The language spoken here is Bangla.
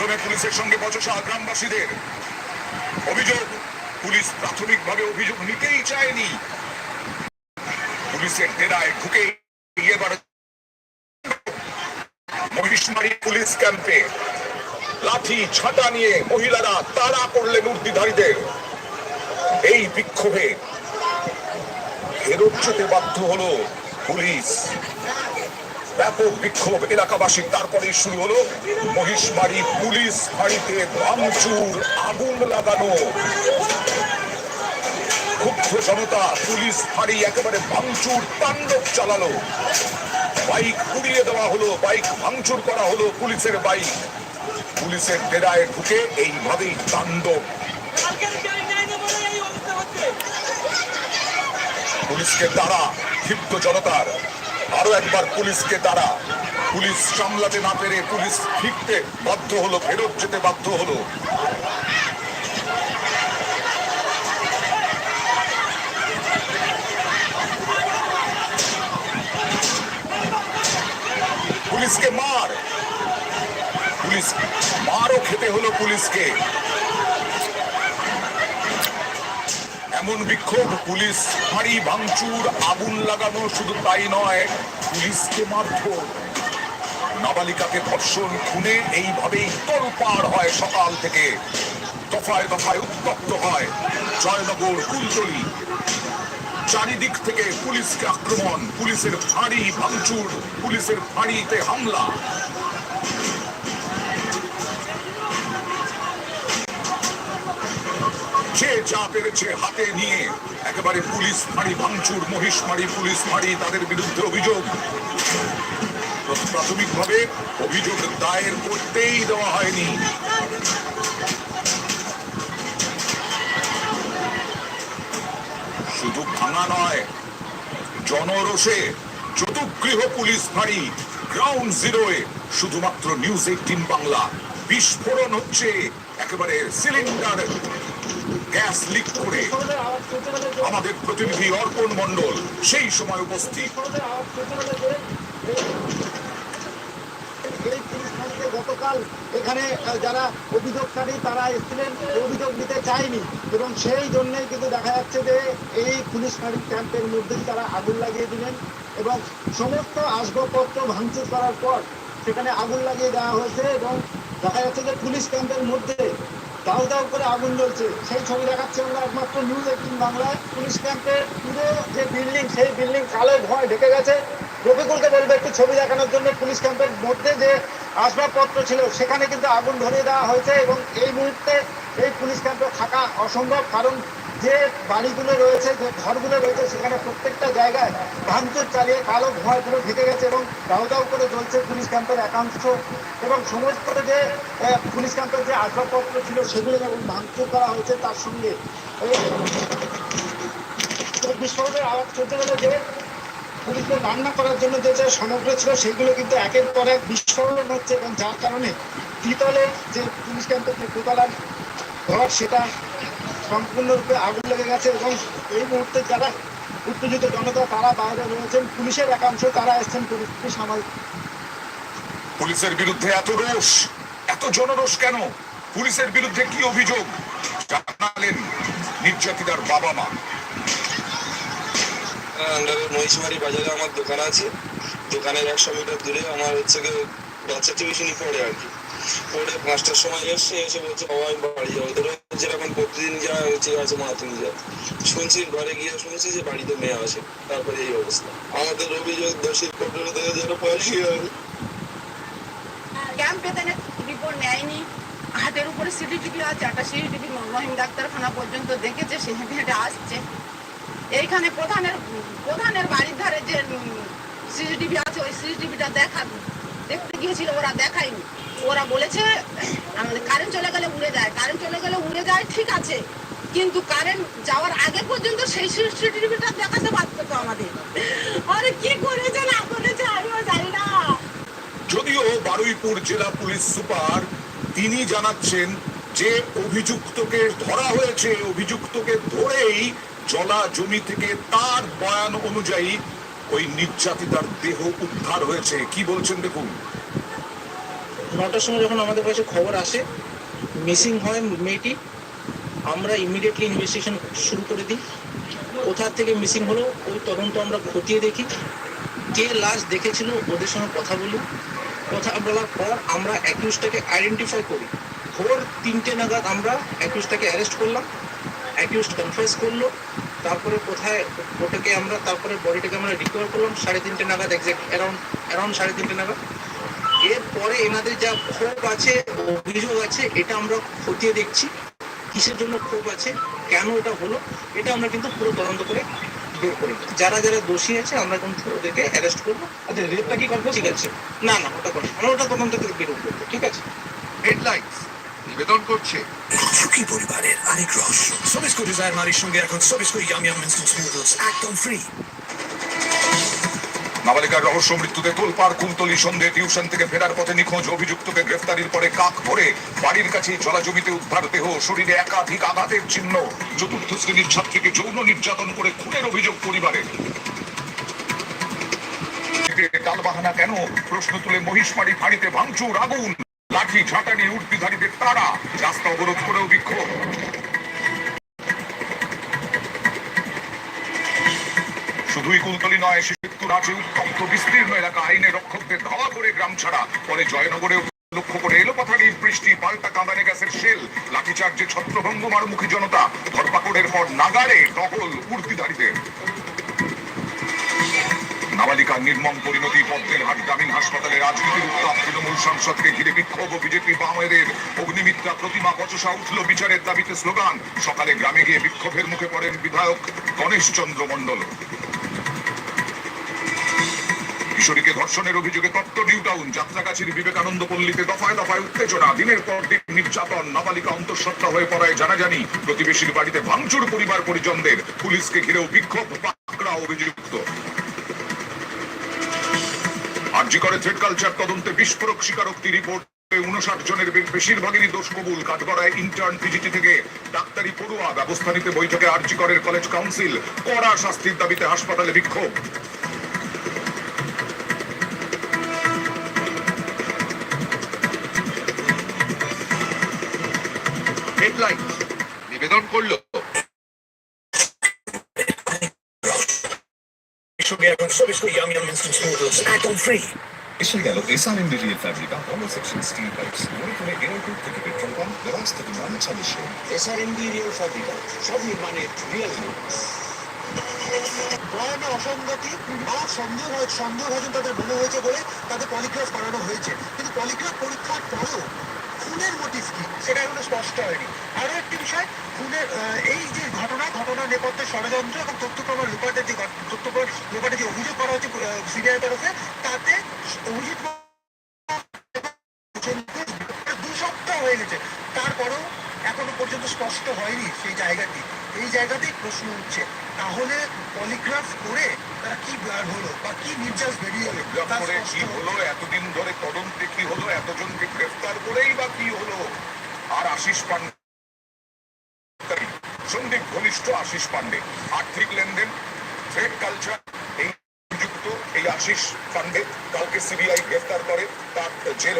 প্রথমে পুলিশের সঙ্গে বচসা গ্রামবাসীদের। অভিযোগ, পুলিশ প্রাথমিকভাবে অভিযোগ নিতেই চায়নি। পুলিশের ডেরায় ঢুকে এবার মহিষমারি পুলিশ ক্যাম্পে লাঠি ছাতা নিয়ে মহিলারা তাড়া করলেন উর্দিধারীদের এই বিক্ষোভে ফেরত যেতে বাধ্য হলো পুলিশ। ব্যাপক বিক্ষোভ এলাকাবাসীর। তারপরে শুরু হলো মহিষমারি পুলিশ ফাঁড়িতে ভাঙচুর, আগুন লাগানো। ক্ষুব্ধ জনতা পুলিশ ফাঁড়ি একেবারে ভাঙচুর, তাণ্ডব চালালো। বাইক পুড়িয়ে দেওয়া হলো, বাইক ভাঙচুর করা হলো পুলিশের বাইক। পুলিশের ডেরায় ঢুকে এইভাবেই তাণ্ডব। পুলিশকে তারা ক্ষিপ্ত জনতার আরও একবার পুলিশকে তারা পুলিশ সামলাতে না পেরে পুলিশ ফিরতে বাধ্য হলো, ফেরত যেতে বাধ্য হলো। পুলিশকে মার। পুলিশ মারও খেতে হলো পুলিশকে। এমন বিক্ষোভ, পুলিশ ফাঁড়ি ভাঙচুর, আগুন লাগানো শুধু তাই নয়, পুলিশকে মারধর। নাবালিকাকে ধর্ষণ, খুনে এইভাবেই তোলপাড় হয় সকাল থেকে। দফায় দফায় উত্তপ্ত হয় জয়নগর কুলতলি। চারিদিক থেকে পুলিশকে আক্রমণ, পুলিশের ফাঁড়ি ভাঙচুর, পুলিশের ফাঁড়িতে হামলা। যে যা পেরেছে হাতে নিয়ে, একেবারে পুলিশ ফাঁড়ি ভাঙচুর, মহিষ ফাঁড়ি পুলিশ ফাঁড়ি তাদের বিরুদ্ধে অভিযোগ। প্রাথমিকভাবে অভিযোগ দায়ের করতেই দেওয়া হয়নি। শুধু ভাঙা নয়, জনরোষে চতুর্গৃহ পুলিশ ফাঁড়ি গ্রাউন্ড জিরোয়ে, শুধুমাত্র নিউজ এইটিন বাংলা। বিস্ফোরণ হচ্ছে একেবারে সিলিন্ডার গ্যাস লিক করে আমাদের প্রতিনিধি অর্পণ মণ্ডল সেই সময় উপস্থিত। গতকাল এখানে যারা অভিযোগকারী, তারা এসেছিলেন অভিযোগ নিতে চায়নি। এবং সেই জন্যই কিন্তু দেখা যাচ্ছে যে এই পুলিশ ফাঁড়ির ক্যাম্পের মধ্যেই তারা আগুন লাগিয়ে দিলেন এবং সমস্ত আসবাবপত্র ভাঙচুর করার পর সেখানে আগুন লাগিয়ে দেওয়া হয়েছে এবং দেখা যাচ্ছে যে পুলিশ ক্যাম্পের মধ্যে দাউ দাউ করে আগুন জ্বলছে। সেই ছবি দেখাচ্ছে আমরা একমাত্র নিউজ এইটিন বাংলায়। পুলিশ ক্যাম্পের পুরো যে বিল্ডিং সেই বিল্ডিং কালো ভয় ঢেকে গেছে। রফিকুলকে বলবে একটু ছবি দেখানোর জন্য পুলিশ ক্যাম্পের মধ্যে যে আসবাবপত্র ছিল, সেখানে কিন্তু আগুন ধরিয়ে দেওয়া হয়েছে এবং এই মুহূর্তে এই পুলিশ ক্যাম্পে থাকা অসম্ভব। কারণ যে বাড়িগুলো রয়েছে, যে ঘরগুলো রয়েছে, সেখানে প্রত্যেকটা জায়গায় ভাঙচুর চালিয়ে কালো পুরো ঢেকে গেছে এবং দাউ দাউ করে জ্বলছে পুলিশ ক্যাম্পের একাংশ এবং সমস্ত যে পুলিশ ক্যাম্পের যে আসবাবপত্র ছিল সেগুলো যেমন ভাঙচুর করা হয়েছে, তার সঙ্গে বিস্ফোরণের আওয়াজ চলতে গেলে যে পুলিশের রান্না করার জন্য যে যে সামগ্রী ছিল সেগুলো কিন্তু একের পর এক বিস্ফোরণ হচ্ছে এবং যার কারণে দ্বিতলে যে পুলিশ ক্যাম্পের যে দোতলার ঘর, সেটা সম্পূর্ণরূপে আগুন লেগে গেছে এবং এই মুহূর্তে যারা উত্তেজিত জনতা তারা বাইরে রয়েছেন। পুলিশের একাংশ তারা এসছেন পরিস্থিতি সামাল পুলিশের বিরুদ্ধে এত রোষ এত জনরোষ কেন? পুলিশের বিরুদ্ধে কি অভিযোগ? জানালেন নির্যাতিতার বাবা মা। আন্ডারে মহিষমারি বাজারে আমার দোকান আছে। দোকানের একশো মিটার দূরে আমার হচ্ছে গিয়ে বাচ্চা টিউশনি পড়ে আর কি। পড়ে পাঁচটার সময় এসে এসে বলছে, বাবা বাড়ি যাব। ধরো যেরকম প্রতিদিন যা ঠিক আছে, মা, তুমি যাও। শুনছি, ঘরে গিয়ে শুনছি যে বাড়িতে মেয়ে আসে তারপরে এই অবস্থা। আমাদের অভিযোগ দোষীর পনেরো থেকে যেন ফাঁসি হয় ডাক্তারখানা পর্যন্ত দেখেছে, সে হেঁটে হেঁটে আসছে। এইখানে প্রধানের প্রধানের বাড়ির ধারে যে সিসিটিভি আছে, ওই সিসিটিভিটা দেখা দেখতে গিয়েছিল, ওরা দেখায়নি। ওরা বলেছে, আমাদের কারেন্ট চলে গেলে উড়ে যায় কারেন্ট চলে গেলে উড়ে যায়, ঠিক আছে। কিন্তু কারেন্ট যাওয়ার আগে পর্যন্ত সেই সিসিটিভিটা দেখাতে পারতো তো আমাদের। আরে কি করেছে না করেছে, আমিও জানি না। যদিও বারুইপুর জেলা পুলিশ সুপার, তিনি জানাচ্ছেন যে অভিযুক্তকে ধরা হয়েছে। অভিযুক্তকে ধরেই জলা জমি থেকে তার বয়ান অনুযায়ী ওই নির্যাতিতার দেহ উদ্ধার হয়েছে। কি বলছেন দেখুন। নটার সময় যখন আমাদের কাছে খবর আসে, মিসিং হয় মেয়েটি, আমরা ইমিডিয়েটলি ইনভেস্টিগেশন শুরু করে দিই। কোথা থেকে মিসিং হলো, ওই তদন্ত আমরা খতিয়ে দেখি। কে লাশ দেখেছিল, ওদের সঙ্গে কথা বলি। কথা বলার পর আমরা অ্যাকিউজটাকে আইডেন্টিফাই করি। ভোর তিনটে নাগাদ আমরা অ্যাকিউজটাকে অ্যারেস্ট করলাম। অ্যাকিউজ কনফেস করল। তারপরে কোথায় ওটাকে আমরা তারপরে বডিটাকে আমরা রিকভার করলাম সাড়ে তিনটে নাগাদ এক্সাক্ট অ্যারাউন্ড অ্যারাউন্ড সাড়ে তিনটে নাগাদ। এরপরে এনাদের যা ক্ষোভ আছে অভিযোগ আছে এটা আমরা খতিয়ে দেখছি। কিসের জন্য ক্ষোভ আছে কেন এটা হলো এটা আমরা কিন্তু পুরো তদন্ত করে বের করি। যারা যারা দোষী আছে আমরা কিন্তু ওদেরকে অ্যারেস্ট করব। আচ্ছা রেপটা কি কনফার্ম ঠিক আছে। না না ওটা করব আমরা ওটা তদন্ত থেকে বের করব ঠিক আছে? হেডলাইন্স নিবেদন করছে। সুখী পরিবারের আরেক রহস্য। সবিস্কো ডিজায়ার নারীর সঙ্গে এখন সবিস্কো ইয়াম ইয়াম ইনস্ট্যান্ট নুডলস একদম ফ্রি নাবালিকার রহস্য মৃত্যুতে তোলপাড় কুলতলি সন্ধে টিউশন থেকে ফেরার পথে নিখোঁজ অভিযুক্তকে গ্রেফতারির পরে কাক ভরে বাড়ির কাছে জলা জমিতে উদ্ধার দেহ শরীরে একাধিক আঘাতের চিহ্ন চতুর্থ শ্রেণির ছাত্রীকে যৌন নির্যাতন করে খুনের অভিযোগ পরিবারের। টালবাহানা কেন? প্রশ্ন তুলে মহিষমারি ফাঁড়িতে ভাঙচুর আগুন! লাঠি ঝাঁটানি উর্দিধারীদের তারা রাস্তা অবরোধ করেও বিক্ষোভ। শুধুই কুলতলি নয় শিশুর আছে উত্তপ্ত, বিস্তীর্ণ এলাকা আইনে রক্ষকদের ধাওয়া করে গ্রাম ছাড়া। পরে জয়নগরে লক্ষ্য করে এলো পাথারির বৃষ্টি, পাল্টা কাঁদানে গ্যাসের শেল, লাঠিচার্জে ছত্রভঙ্গ মারমুখী জনতা, ধরপাকড়ের পর নাগারে টহল উর্দিধারীদের নাবালিকার নির্মম পরিণতি, পদ্মের হাট গ্রামীণ হাসপাতালে রাজনীতির উত্তাপ, তৃণমূল সাংসদকে ঘিরে বিক্ষোভ ও বিজেপি বামেদের অগ্নিমিত্রা প্রতিমা বচসা উঠল বিচারের দাবিতে স্লোগান। সকালে গ্রামে গিয়ে বিক্ষোভের মুখে পড়েন বিধায়ক গণেশ চন্দ্র মণ্ডল। কিশোরীকে ধর্ষণের অভিযোগে তত্ত্ব নিউটাউন যাত্রাগাছির বিবেকানন্দ পল্লীতে দফায় দফায় উত্তেজনা। দিনের পর দিন নির্যাতন, নাবালিকা অন্তঃসত্ত্বা হয়ে পড়ায় জানাজানি। প্রতিবেশীর বাড়িতে ভাঙচুর পরিবার পরিজনদের পুলিশকে ঘিরেও বিক্ষোভ পাকড়া অভিযুক্ত। আরজি থ্রেড কালচার তদন্তে বিস্ফোরক স্বীকারোক্তি রিপোর্ট উনষাট জনের বেশিরভাগেরই দোষ কবুল। কাঠগড়ায় ইন্টার্ন পিজিটি থেকে ডাক্তারি পড়ুয়া ব্যবস্থা নিতে বৈঠকে আরজি কলেজ কাউন্সিল কড়া শাস্তির দাবিতে হাসপাতালে বিক্ষোভ। হেডলাইন নিবেদন করল। এসে গেল এসআর ইন্ডোরিয়াল ফ্যাব্রিক আর অল সেকশন স্টিল পাইপস মনে করে এয়ারপোর্ট থেকে পেট্রোল পাম্প রাস্তা থেকে মান চালিয়ে এসআরএমডি রিয়েল ফ্যাব্রিকা সব নির্মাণের রিয়েল বয়ানে অসঙ্গতি বা সন্দেহ হয়- সন্দেহভাজন তাদের মনে হয়েছে বলে তাদের পলিগ্রাফ করানো হয়েছে। কিন্তু পলিগ্রাফ পরীক্ষার পরেও খুনের মোটিভ কি? সেটা এখনও স্পষ্ট হয়নি। আরও একটি বিষয় খুনের এই যে ঘটনা ঘটনা নেপথ্যে ষড়যন্ত্র এবং তথ্য প্রমাণ লোপাটের যে তথ্য প্রমাণ লোপাটের যে অভিযোগ করা হচ্ছে সিবিআই তরফে তাতে অভিজিৎ দু সপ্তাহ হয়ে গেছে। তারপরেও এখনও পর্যন্ত স্পষ্ট হয়নি সেই জায়গাটি। এই জায়গাতেই প্রশ্ন উঠছে তাহলে পলিগ্রাফ করে তারা কি ব্লাড হলো বা কি নির্যাস বেরিয়ে এলো? হলো? এতদিন ধরে তদন্তে কি হলো? এতজনকে করেই বা কি হলো? আর আশিস পান্ডে সন্দীপ ঘনিষ্ঠ আশিস পান্ডে। আর্থিক লেনদেন ট্রেড কালচার এই যুক্ত এই আশিস পান্ডে কাউকে সিবিআই গ্রেফতার করে, তার জেল